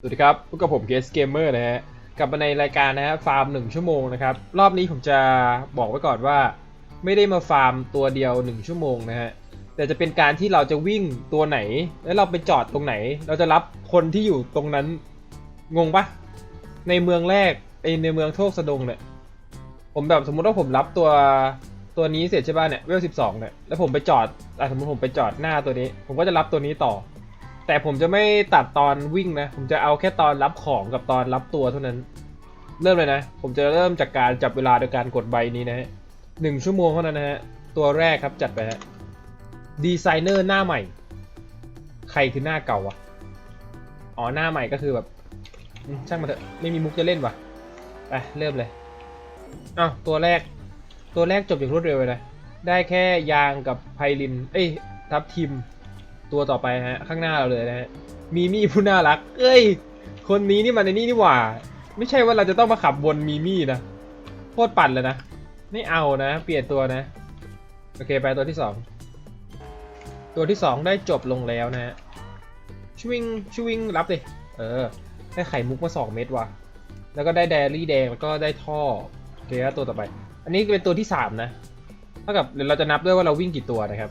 สวัสดีครับพบกับผมเกสเกมเมอร์นะฮะกลับมาในรายการนะฮะฟาร์มหนึ่งชั่วโมงนะครับ รอบนี้ผมจะบอกไว้ก่อนว่า ไม่ได้มาฟาร์มตัวเดียว 1 ชั่วโมงนะฮะแต่จะเป็นการที่เราจะวิ่งตัวไหน แล้วเราไปจอดตรงไหน เราจะรับคนที่อยู่ตรงนั้นงงปะในเมืองแรกไอในเมืองโชคสะดงเนี่ยผมแบบสมมุติว่าผมรับตัวตัวนี้เสร็จใช่ป่ะเนี่ยเวลสิบสองเนี่ยแล้วผมไปจอดอะสมมติผมไปจอดหน้าตัวนี้ ผมก็จะรับตัวนี้ต่อ แต่ผมจะไม่ตัดตอนวิ่งนะ ผมจะเอาแค่ตอนรับของกับตอนรับตัวเท่านั้น เริ่มเลยนะ ผมจะเริ่มจากการจับเวลาโดยการกดใบนี้นะฮะหนึ่งชั่วโมงเท่านั้นนะฮะ ตัวแรกครับจัดไปฮะ ดีไซเนอร์หน้าใหม่ ใครคือหน้าเก่าวะ อ๋อหน้าใหม่ก็คือแบบ ช่างมาเถอะ ไม่มีมุกจะเล่นวะไปเริ่มเลยอ้าวตัวแรก ตัวแรกจบอย่างรวดเร็วเลยนะ ได้แค่ยางกับไพลิน เอ้ยทับทิม ตัวต่อไปฮะข้างหน้าเราเลยนะฮะมีมี่ผู้น่ารัก เอ้ย คนนี้นี่มันในนี่นี่หว่า ไม่ใช่ว่าเราจะต้องมาขับบนมีมี่นะโคตรปั่นเลยนะไม่เอานะ เปลี่ยนตัวนะ โอเคไปตัวที่สองตัวที่สองได้จบลงแล้วนะฮะชวิงชวิงรับดิเออ ได้ไข่มุกมาสองเม็ดว่ะแล้วก็ได้แดรี่แดงแล้วก็ได้ท่อโอเคแล้วตัวต่อไป อันนี้เป็นตัวที่สามนะเท่ากับเดี๋ยวเราจะนับด้วยว่าเราวิ่งกี่ตัวนะครับ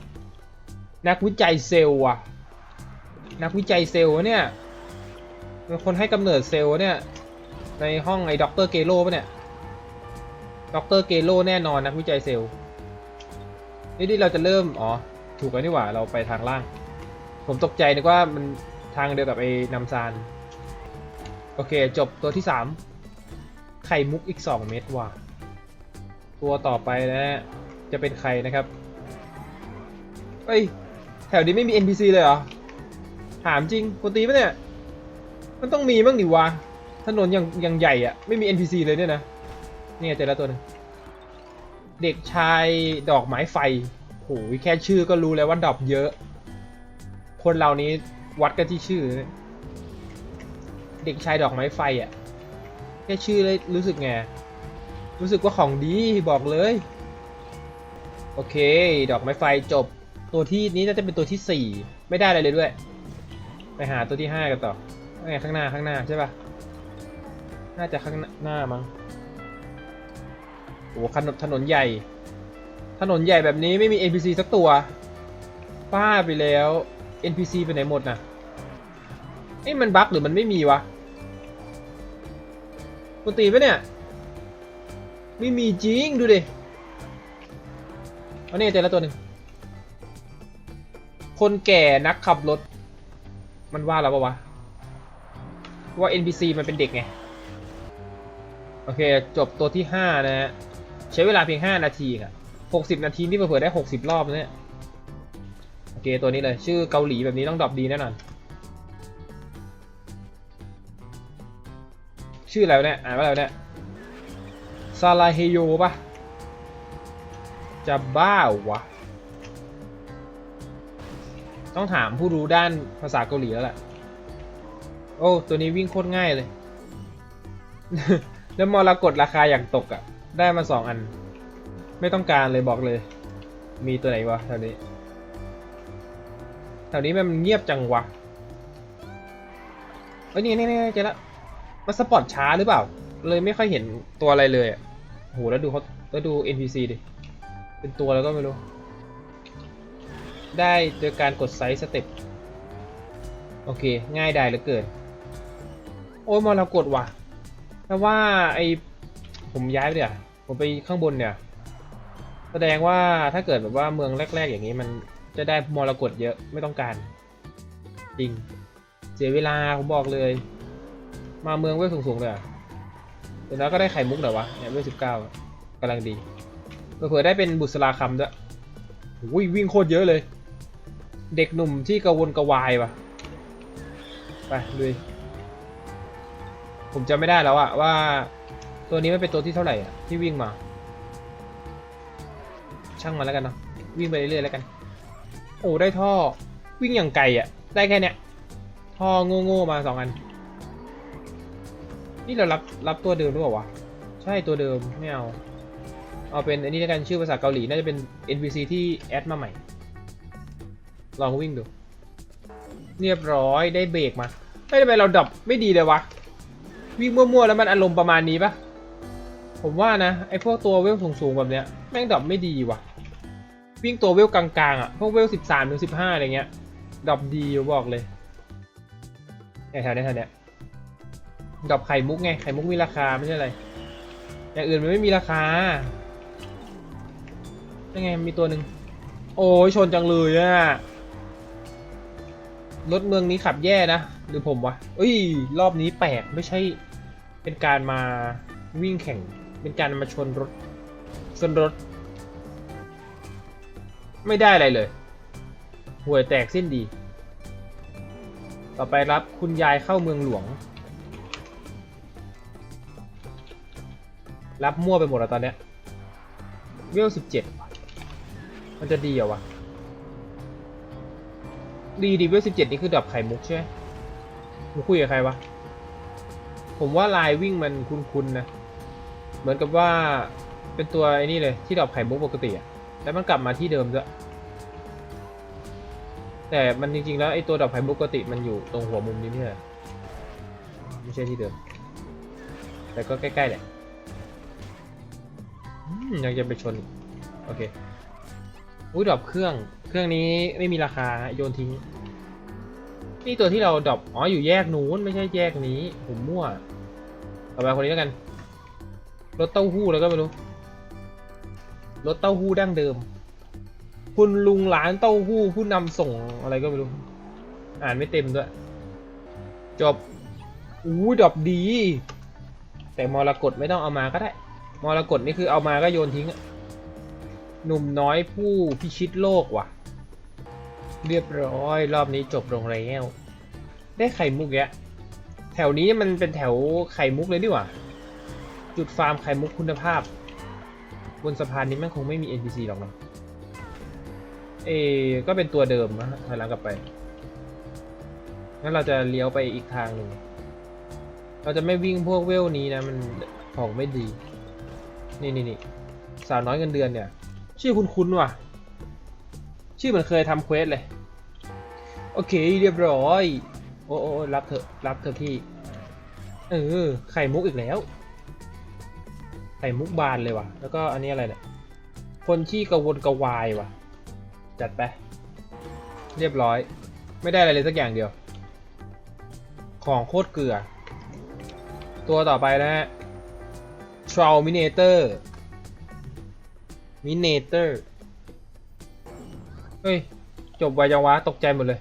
นักวิจัยเซลล์ว่ะ นักวิจัยเซลล์เนี่ยเป็นคนให้กำเนิดเซลล์เนี่ย ในห้องไอ้ด็อกเตอร์เกโลปะเนี่ยด็อกเตอร์เกโลแน่นอนนักวิจัยเซลล์นี่ที่เราจะเริ่ม อ๋อ ถูกแล้วนี่หว่า เราไปทางล่าง ผมตกใจนึกว่ามันทางเดียวกับไอ้นำซาน โอเค จบตัวที่สามไข่มุกอีก2เม็ดว่ะ ตัวต่อไปนะฮะจะเป็นใครนะครับ เอ้ย แถวนี้ไม่มี NPC เลยเหรอ ถามจริงปกติปะเนี่ย มันต้องมีบ้างดิวะ ถนนอย่างอย่างใหญ่อะไม่มี NPC เลยเนี่ยนะนี่ไงเจอแล้วตัวหนึงเด็กชายดอกไม้ไฟโหยแค่ชื่อก็รู้แล้วว่าดอกเยอะ คนเหล่านี้วัดกันที่ชื่อเนี่ยเด็กชายดอกไม้ไฟอะแค่ชื่อเลยรู้สึกไง รู้สึกว่าของดีบอกเลย โอเค ดอกไม้ไฟจบ ตัวที่นี้น่าจะเป็นตัวที่สี่ไม่ได้อะไรเลยด้วย ไปหาตัวที่ห้ากันต่อไงข้างหน้าข้างหน้าใช่ปะน่าจะข้างหน้ามั้งโอ้ถนนถนนใหญ่ ถนนใหญ่แบบนี้ไม่มี NPC สักตัวป้าไปแล้ว NPC ไปไหนหมดนะเอ้ยมันบั๊กหรือมันไม่มีวะปกติปะเนี่ย ไม่มีจริงดูดิเอาเนี่ยเจอแล้วตัวหนึ่ง คนแก่นักขับรถ มันว่าเราปะวะ ว่า NPC มันเป็นเด็กไง โอเค จบตัวที่ 5 นะฮะ ใช้เวลาเพียง 5 นาทีอะ60 นาทีนี่เผื่อได้ 60 รอบนะเนี่ยโอเค ตัวนี้เลย ชื่อเกาหลีแบบนี้ต้องดรอปดีแน่นอน ชื่ออะไรเนี่ย อ่านว่าอะไรเนี่ยซาลาเฮโยปะจะบ้าวะ ต้องถามผู้รู้ด้านภาษาเกาหลีแล้วแหละโอ้ ตัวนี้วิ่งโคตรง่ายเลย แล้วมรกตราคาอย่างตกอะ่ะ ได้มาสองอัน ไม่ต้องการเลยบอกเลย มีตัวไหนวะแถวนี้แถวนี้มันเงียบจังวะเอ้ยนี่นี่นี่เจอแล้วมันสปอร์ตช้าหรือเปล่า เลยไม่ค่อยเห็นตัวอะไรเลยอะโหแล้วดูเขาแล้วดู NPC ดิ เป็นตัวแล้วก็ไม่รู้ ได้โดยการกดไซส์สเต็ปโอเค ง่ายได้เหลือเกิน โอ้ยมอเรากดว่ะแต่ว่าไอผมย้ายไปเดี๋ยวผมไปข้างบนเนี่ย แสดงว่าถ้าเกิดแบบว่าเมืองแรก ๆ อย่างนี้มันจะได้มรกตเยอะไม่ต้องการ จริง เสียเวลาผมบอกเลย มาเมืองเวลสูงๆเลยอะเดี๋ยวแล้วก็ได้ไข่มุกหน่อยวะเนี่ยเวลสิบเก้ากำลังดีเผื่อได้เป็นบุษราคำด้วยอุ้ยวิ่งโคตรเยอะเลย เด็กหนุ่มที่กระวนกระวายว่ะ ไปลุยผมจำไม่ได้แล้วอะว่า ตัวนี้ไมันเป็นตัวที่เท่าไหร่อะที่วิ่งมา ช่างมันแล้วกันเนาะวิ่งไปเรื่อยๆแล้วกัน โอ้ได้ท่อวิ่งอย่างไกลอะได้แค่เนี้ยท่อโง่ๆมาสองอัน นี่เรารับรับตัวเดิมหรือเปล่าวะใช่ตัวเดิมไม่เอาเอาเป็นอันนี้แล้วกันชื่อภาษาเกาหลีน่าจะเป็น NPC ที่แอดมาใหม่ ลองวิ่งดู เรียบร้อยได้เบรกมาไม่ทำไมเราดรอปไม่ดีเลยวะ วิ่งมั่วๆแล้วมันอารมณ์ประมาณนี้ปะผมว่านะไอ้พวกตัวเวลสูงๆแบบเนี้ยแม่งดรอปไม่ดีว่ะวิ่งตัวเวลกลางๆอะพวกเวลสิบสามถึงสิบห้าอะไรเงี้ยดรอปดีบอกเลยแถวเนี้ยแถวเนี้ยดรอปไข่มุกไงไข่มุกมีราคาไม่ใช่อะไรอย่างอื่นมันไม่มีราคายังไงมีตัวหนึ่งโอ้ยชนจังเลยอะ รถเมืองนี้ขับแย่นะ หรือผมวะเอ้ย รอบนี้แปลกไม่ใช่ เป็นการมาวิ่งแข่ง เป็นการมาชนรถ ชนรถ ไม่ได้อะไรเลยห่วยแตกสิ้นดี ต่อไปรับคุณยายเข้าเมืองหลวง รับมั่วไปหมดแล้วตอนเนี้ยเวลสิบเจ็ดมันจะดีเหรอวะ ดีดีเวลสิบเจ็ดนี่คือดรอปไข่มุกใช่ไหมมึงคุยกับใครวะ ผมว่าลายวิ่งมันคุ้นๆนะ เหมือนกับว่าเป็นตัวไอ้นี่เลยที่ดรอปไข่มุกปกติอะแล้วมันกลับมาที่เดิมด้วยแต่มันจริงๆแล้วไอ้ตัวดรอปไข่มุกปกติมันอยู่ตรงหัวมุมนี้ไม่ใช่เหรอไม่ใช่ที่เดิม แต่ก็ใกล้ๆแหละยังจะไปชน โอเค อุ้ยดรอปเครื่อง เครื่องนี้ไม่มีราคาโยนทิ้ง นี่ตัวที่เราดรอปอ๋ออยู่แยกนู้นไม่ใช่แยกนี้ผมมั่วต่อไปคนนี้แล้วกันรถเต้าหู้แล้วก็ไม่รู้รถเต้าหู้ดั้งเดิม คุณลุงร้านเต้าหู้ผู้นำส่งอะไรก็ไม่รู้ อ่านไม่เต็มด้วย จบอู้ดอปดี แต่มรกตไม่ต้องเอามาก็ได้มรกตนี่คือเอามาก็โยนทิ้งหนุ่มน้อยผู้พิชิตโลกว่ะ เรียบร้อย รอบนี้จบลงแล้วได้ไข่มุกแยะแถวนี้มันเป็นแถวไข่มุกเลยดีกว่า จุดฟาร์มไข่มุกคุณภาพ บนสะพานนี้มันคงไม่มี NPC หรอกนะเอก็เป็นตัวเดิมนะถอยหลังกลับไปงั้นเราจะเลี้ยวไปอีกทางหนึ่งเราจะไม่วิ่งพวกเวลนี้นะ มันของไม่ดี นี่นี่นี่สาวน้อยเงินเดือนเนี่ย ชื่อคุ้นๆว่ะ ชื่อมือนเคยทำเควสเลย โอเคเรียบร้อย โอ้โอ้รับเถอะรับเถอะพี่ เออ ไข่มุกอีกแล้ว ไข่มุกบานเลยว่ะ แล้วก็อันนี้อะไรเนี่ย คนที่กระวนกระวายว่ะ จัดไป เรียบร้อย ไม่ได้อะไรเลยสักอย่างเดียว ของโคตรเกลือ ตัวต่อไปนะฮะ t r a l m i n a t o r Minator เฮ้ย จบไวจังวะตกใจหมดเลย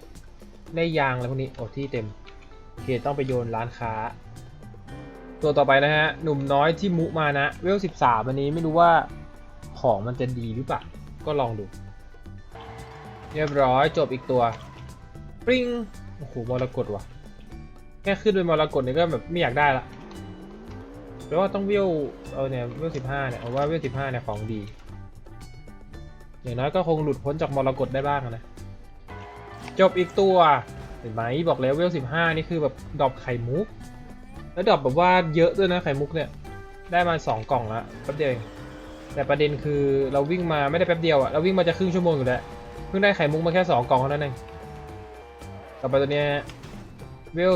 ได้ยางแล้วพวกนี้ โอ้ที่เต็มโอเคต้องไปโยนร้านค้า ตัวต่อไปนะฮะ หนุ่มน้อยที่มุมานะ เวล 13 อันนี้ไม่รู้ว่าของมันจะดีหรือเปล่า ก็ลองดู เรียบร้อยจบอีกตัว ปริ้งโอ้โหมรกตว่ะ แค่ขึ้นเป็นมรกตนี่ยก็แบบไม่อยากได้ละแปลว่าต้องเวล เออเนี่ยเวล 15 เนี่ยเอาว่าเวล 15 เนี่ยของดี อย่างน้อยก็คงหลุดพ้นจากมรกตได้บ้างนะ จบอีกตัว เห็นไหมบอกแล้วเวล15นี่คือแบบดอปไข่มุก แล้วดอปแบบว่าเยอะด้วยนะไข่มุกเนี่ย ได้มา2กล่องละแป๊บเดียวเองแต่ประเด็นคือเราวิ่งมาไม่ได้แป๊บเดียวอะเราวิ่งมาจะครึ่งชั่วโมงอยู่แล้วเพิ่งได้ไข่มุกมาแค่2กล่องเท่านั้นเองต่อไปตัวเนี้ยเวล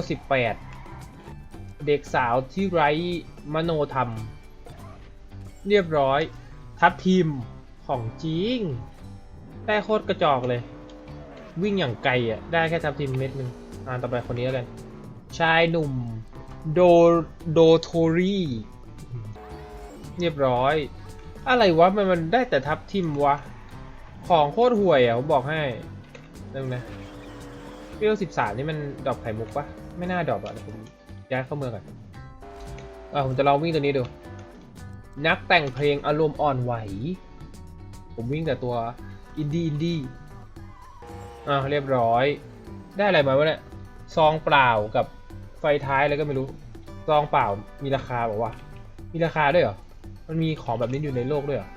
18เด็กสาวที่ไร้มโนธรรม เรียบร้อย ทับทีม ของจริง ได้โคตรกระจอกเลย วิ่งอย่างไกลอะ ได้แค่ทับทีมเม็ดนึงอ่านต่อไปคนนี้แล้วกัน ชายหนุ่ม โด โดโทรีเรียบร้อย อะไรวะ มันมันได้แต่ทับทิมวะ ของโคตรห่วยอะผมบอกให้นึงนะเวลสิบสามนี่มันดรอปไข่มุกปะไม่น่าดรอปอะผมย้ายเข้าเมืองก่อนอะผมจะลองวิ่งตัวนี้ดู นักแต่งเพลงอารมณ์อ่อนไหว ผมวิ่งแต่ตัวอินดี้อินดี้อ่าเรียบร้อย ได้อะไรมาวะเนี่ยซองเปล่ากับไฟท้ายอะไรก็ไม่รู้ ซองเปล่ามีราคาบอกว่ามีราคาด้วยเหรอ มันมีของแบบนี้อยู่ในโลกด้วยเหรอ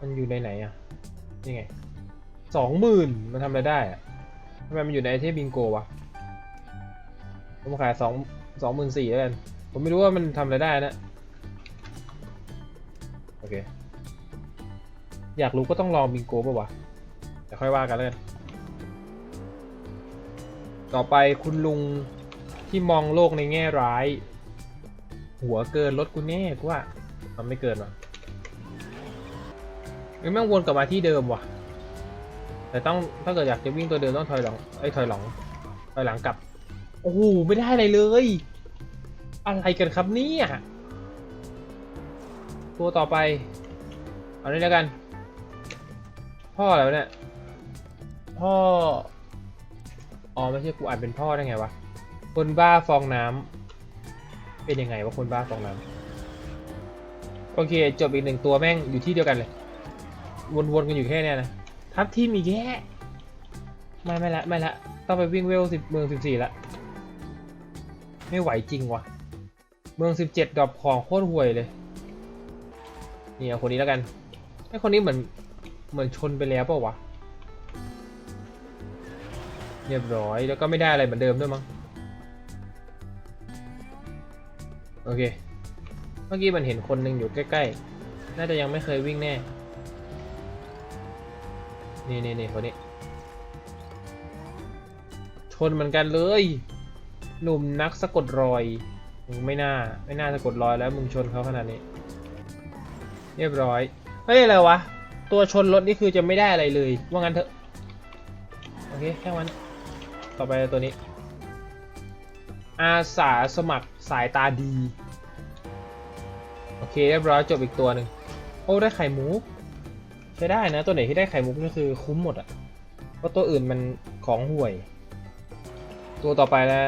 มันอยู่ในไหนอะนี่ไงสองหมื่นมันทำอะไรได้อะทำไมมันอยู่ในไอเทมบิงโกวะ ผมขายสองสองหมื่นสี่แล้วกัน ผมไม่รู้ว่ามันทำอะไรได้นะ โอเค อยากรู้ก็ต้องลองบิงโกป่าวะเดี๋ยวค่อยว่ากันแล้วกันตต่อไปคุณลุงที่มองโลกในแง่ร้าย หัวเกินรถกูแน่กูว่ามันไม่เกินวะเอ้ยแม่งวนกลับมาที่เดิมว่ะ แต่ต้องถ้าเกิดอยากจะวิ่งตัวเดิมต้องถอยหลังไอ้ถอยหลังถอยหลังกลับ โอ้โหไม่ได้อะไรเลย อะไรกันครับเนี่ยตัวต่อไป เอานี้แล้วกัน พ่ออะไรวเนี่ยพ่อ อ๋อไม่ใช่กูอ่านเป็นพ่อได้ไงวะ คนบ้าฟองน้ำเป็นยังไงวะคนบ้าฟองน้ำโอเค จบอีกหนึ่งตัวแม่งอยู่ที่เดียวกันเลย วนๆกันอยู่แค่เนี้ยนะทับที่มีแค่ไม่ไม่ละไม่ละต้องไปวิ่งเวลสิบเมืองสิบสี่ละไม่ไหวจริงวะเมืองสิบเจ็ดดรอปของโคตรห่วยเลยนี่เอาคนนี้แล้วกันไอ้คนนี้เหมือน เหมือนชนไปแล้วเปล่าวะเรียบร้อยแล้วก็ไม่ได้อะไรเหมือนเดิมด้วยมั้งโอเค เมื่อกี้มันเห็นคนหนึ่งอยู่ใกล้ๆ น่าจะยังไม่เคยวิ่งแน่ นี่นี่นี่คนนี้ ชนเหมือนกันเลย หนุ่มนักสะกดรอยมึงไม่น่า ไม่น่าสะกดรอยแล้วมึงชนเขาขนาดนี้ เรียบร้อย เฮ้ยอะไรวะ ตัวชนรถนี่คือจะไม่ได้อะไรเลย ว่างั้นเถอะ โอเค แค่นั้นต่อไปตัวนี้ อาสาสมัครสายตาดี โอเค เรียบร้อยจบอีกตัวหนึ่งโอ้ ได้ไข่มุกใช้ได้นะ ตัวไหนที่ได้ไข่มุกนี่คือคุ้มหมดอะเพราะตัวอื่นมันของห่วย ตัวต่อไปแล้ว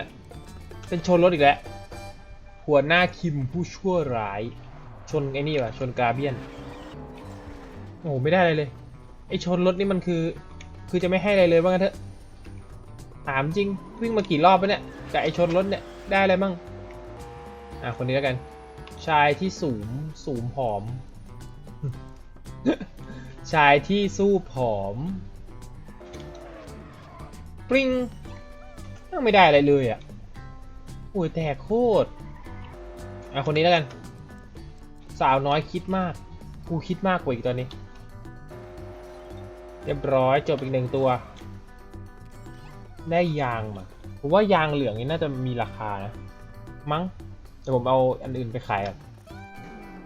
เป็นชนรถอีกแล้วหัวหน้าคิมผู้ชั่วร้าย ชนไอ้นี่ว่ะชนกาเบียน โอ้ไม่ได้อะไรเลยไอชนรถนี่มันคือ คือจะไม่ให้อะไรเลยว่างั้นเถอะถามจริงวิ่งมากี่รอบแล้วเนี่ยกับไอชนรถเนี่ยได้อะไรมั่งอะคนนี้แล้วกัน ชายที่สูงสูงผอม ชายที่สู้ผอมปริงยังไม่ได้อะไรเลยอะโอ้ยแตกโคตรอะคนนี้แล้วกัน สาวน้อยคิดมากกูคิดมากกว่าอีกตอนนี้ เรียบร้อยจบอีกหนึ่งตัว ได้ยางมาผมว่ายางเหลืองนี่น่าจะมีราคานะ มั้งเดี๋ยวผมเอาอันอื่นไปขายอะ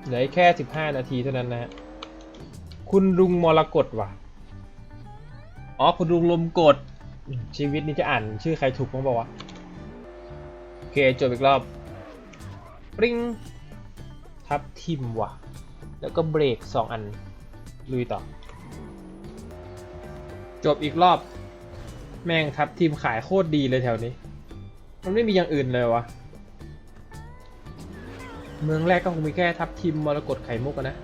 เหลือแค่ 15 นาทีเท่านั้นนะฮะคุณลุงมรกตว่ะอ๋อคุณลุงลมกด ชีวิตนี้จะอ่านชื่อใครถูกมั้งบอกว่าวะโอเคจบอีกรอบปริ้งทับทิมว่ะ แล้วก็เบรก 2 อัน ลุยต่อ จบอีกรอบ แม่งทับทีมขายโคตรดีเลยแถวนี้ มันไม่มีอย่างอื่นเลยวะเมืองแรกก็คงมีแค่ทับทีมมรกตไข่มุกนะ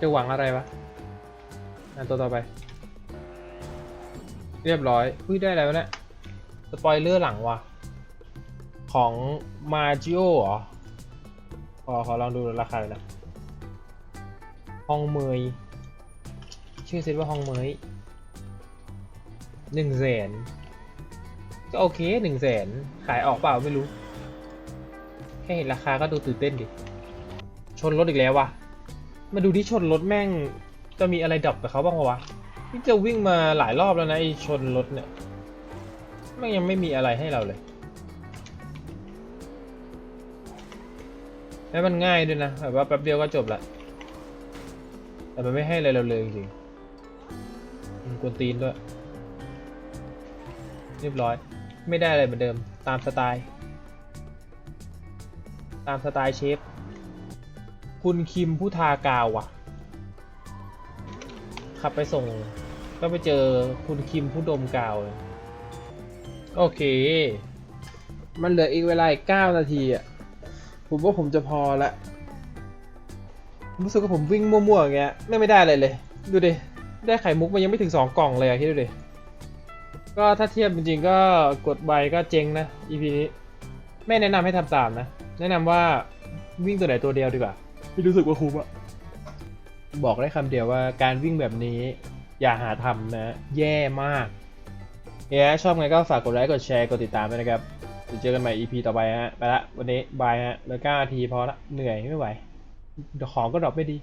จะหวังอะไรวะอันตัวต่อไป เรียบร้อยอุ้ยได้แล้วเนี่ยสปอยเลอร์หลังวะของมาจิโอเหรอขอขอลองดูราคาเลยนะฮองเมย ชื่อเซตว่าฮองเมย หนึ่งแสนก็โอเคหนึ่งแสนขายออกเปล่าไม่รู้ แค่เห็นราคาก็ดูตื่นเต้นดิ ชนรถอีกแล้ววะมาดูที่ชนรถแม่งจะมีอะไรดับกับเขาบ้างวะนี่จะวิ่งมาหลายรอบแล้วนะไอชนรถเนี่ยแม่งยังไม่มีอะไรให้เราเลย แล้วมันง่ายด้วยนะแบบว่าแป๊บเดียวก็จบละแต่มันไม่ให้อะไรเราเลยจริงๆมันกวนตีนด้วย เรียบร้อย ไม่ได้อะไรเหมือนเดิมตามสไตล์ ตามสไตล์เชฟ คุณคิมผู้ทากาวว่ะขับไปส่ง ก็ไปเจอคุณคิมผู้ดมกาวเลโอเค มันเหลืออีกเวลาอีก9นาทีอะผมว่าผมจะพอละรู้สึกว่าผมวิ่งมั่วๆอย่างเงี้ยไม่ไม่ได้อะไรเลย ดูดิ ได้ไข่มุกมันยังไม่ถึง2กล่องเลยอะคิดดูดิ ก็ถ้าเทียบจริงๆก็กดใบก็เจ๊งนะ EP นี้ไม่แนะนำให้ทำตามนะ แนะนำว่าวิ่งตัวไหนตัวเดียวดีกว่าไม่รู้สึกว่าคุ้มอะบอกได้คำเดียวว่าการวิ่งแบบนี้ อย่าหาทำนะ แย่มากเฮ้ยชอบไงก็ฝากกดไลค์กดแชร์กดติดตามด้วยนะครับเดี๋ยวเจอกันใหม่ EP ต่อไปฮะ ไปละ วันนี้บายฮะเหลือ9นาทีพอละ เหนื่อยไม่ไหวเดี๋ยวของก็ดรอปไม่ดี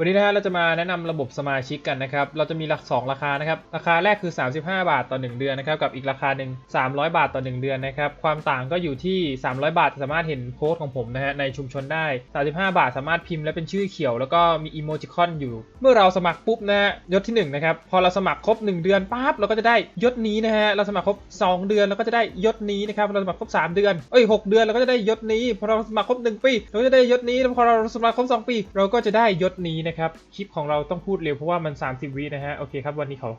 วันนี้นะฮะเราจะมาแนะนำระบบสมาชิกกันนะครับ เราจะมีหลัก 2 ราคานะครับ ราคาแรกคือ 35 บาทต่อ 1 เดือนนะครับ กับอีกราคาหนึ่ง300 บาทต่อ 1 เดือนนะครับ ความต่างก็อยู่ที่ 300 บาทสามารถเห็นโพสต์ของผมนะฮะในชุมชนได้ 35 บาทสามารถพิมพ์และเป็นชื่อเขียว แล้วก็มีอีโมจิคอนอยู่ เมื่อเราสมัครปุ๊บนะฮะยศที่1นะครับ พอเราสมัครครบ 1 เดือนปั๊บเราก็จะได้ยศนี้นะฮะ เราสมัครครบ 2 เดือนเราก็จะได้ยศนี้นะครับ เราสมัครครบ 3 เดือน เอ้ย 6 เดือนเราก็จะได้ยศนี้ พอเราสมัครครบ 1 ปี เราก็จะได้ยศนี้ แล้วพอเราสมัครครบ 2 ปี เราก็จะได้ยศนี้นะครับ คลิปของเราต้องพูดเร็วเพราะว่ามัน 30 วินะฮะ โอเคครับ วันนี้ขอ